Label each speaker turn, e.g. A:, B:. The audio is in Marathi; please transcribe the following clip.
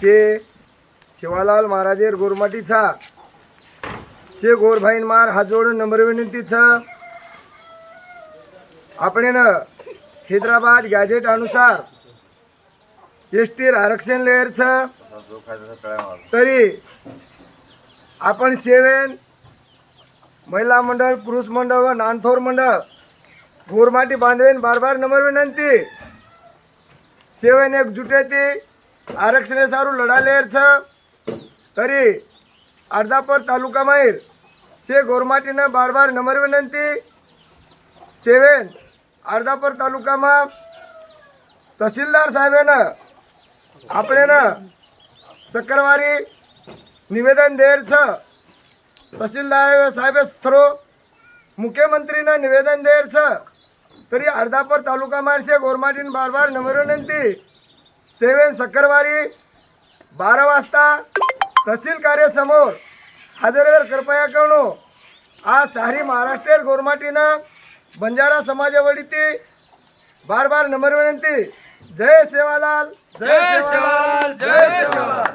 A: से शिवालाल महाराजेर गोरमाटीचा शे गोरभाईन मार हात जोडून नंबर विनंतीचा आपणेनं हैदराबाद गॅजेट अनुसार एस टी आरक्षण लेअरचं तरी आपण सेवेन महिला मंडळ पुरुष मंडळ व नानथोर मंडळ गोरमाटी बांधवेन बार बार नंबर विनंती. सेवेन एक जुटेती आरक्षणे सारू लढालेरचं. तरी अर्धापर तालुका माहीर शे गोरमाटीनं बार बार नंबर विनंती. सेवेन अर्धापर तालुकामा तहसीलदार साहेबानं आपल्यानं शुक्रवारी निवेदन द्यायचं तहसीलदार साहेब थ्रो मुख्यमंत्रीनं निवेदन द्यायचं तरी अर्धापर तालुका मार्शे गोरमाटीन बार बार नंबर विनंती. सेवेन शुक्रवारी बारा वाजता तहसील कार्यासमोर हजरवर कृपया करणो आज सारी महाराष्ट्र गोरमाटीनं बंजारा समाजावडीती बार बार नंबर विनंती. जय सेवालाल जय सेवालाल जय सेवालाल.